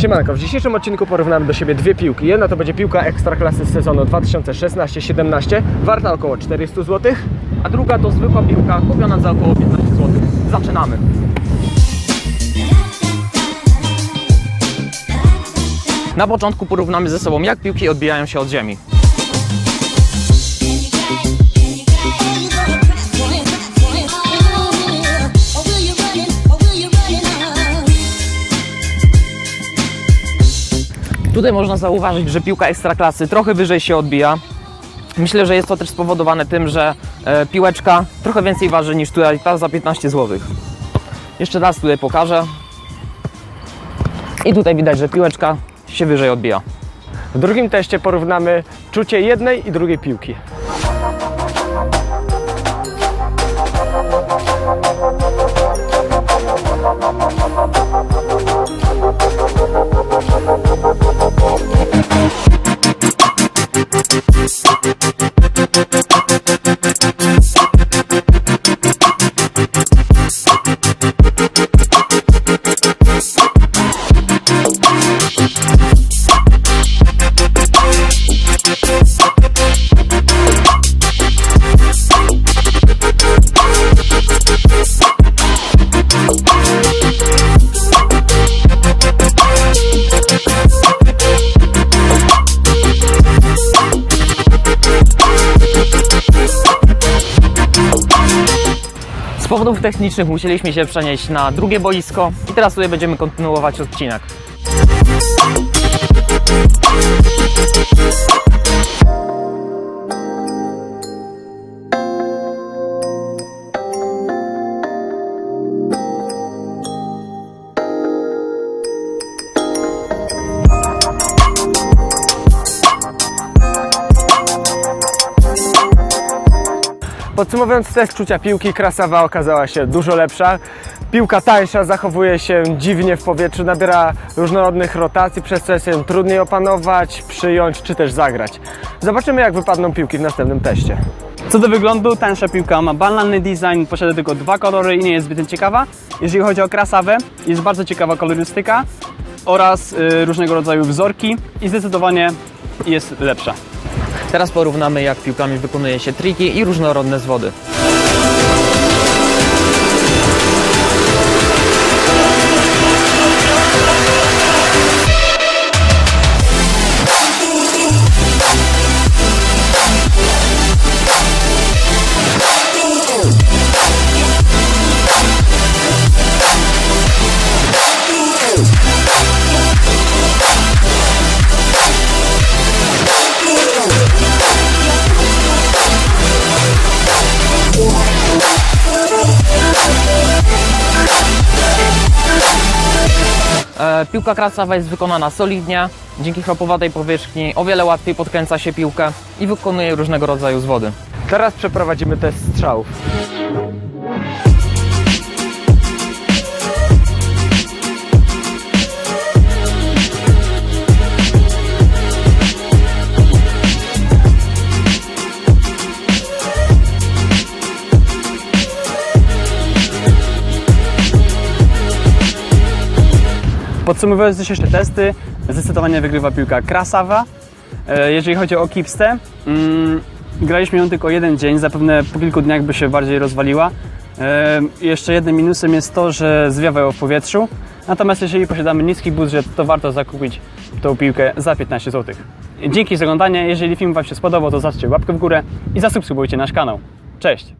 Siemanko, w dzisiejszym odcinku porównamy do siebie dwie piłki. Jedna to będzie piłka Ekstraklasy z sezonu 2016-17, warta około 400 zł, a druga to zwykła piłka kupiona za około 15 zł. Zaczynamy. Na początku porównamy ze sobą, jak piłki odbijają się od ziemi. Tutaj można zauważyć, że piłka ekstraklasy trochę wyżej się odbija. Myślę, że jest to też spowodowane tym, że e, piłeczka trochę więcej waży niż tutaj ta za 15 zł. Jeszcze raz tutaj pokażę. I tutaj widać, że piłeczka się wyżej odbija. W drugim teście porównamy czucie jednej i drugiej piłki. Powodów technicznych musieliśmy się przenieść na drugie boisko i teraz tutaj będziemy kontynuować odcinek. Podsumowując test czucia piłki, krasawa okazała się dużo lepsza. Piłka tańsza, zachowuje się dziwnie w powietrzu, nabiera różnorodnych rotacji, przez co jest ją trudniej opanować, przyjąć czy też zagrać. Zobaczymy jak wypadną piłki w następnym teście. Co do wyglądu, tańsza piłka ma banalny design, posiada tylko dwa kolory i nie jest zbyt ciekawa. Jeżeli chodzi o krasawę, jest bardzo ciekawa kolorystyka oraz y, różnego rodzaju wzorki i zdecydowanie jest lepsza. Teraz porównamy, jak piłkami wykonuje się triki i różnorodne zwody. Piłka krasowa jest wykonana solidnie, dzięki chropowatej powierzchni o wiele łatwiej podkręca się piłkę i wykonuje różnego rodzaju zwody. Teraz przeprowadzimy test strzałów. Podsumowując dzisiejsze testy, zdecydowanie wygrywa piłka krasawa. E, Jeżeli chodzi o kipstę, mm, graliśmy ją tylko jeden dzień, zapewne po kilku dniach by się bardziej rozwaliła. E, Jeszcze jednym minusem jest to, że zwiewa ją w powietrzu. Natomiast jeżeli posiadamy niski budżet, to warto zakupić tą piłkę za 15 zł. Dzięki za oglądanie. Jeżeli film Wam się spodobał, to zostawcie łapkę w górę i zasubskrybujcie nasz kanał. Cześć!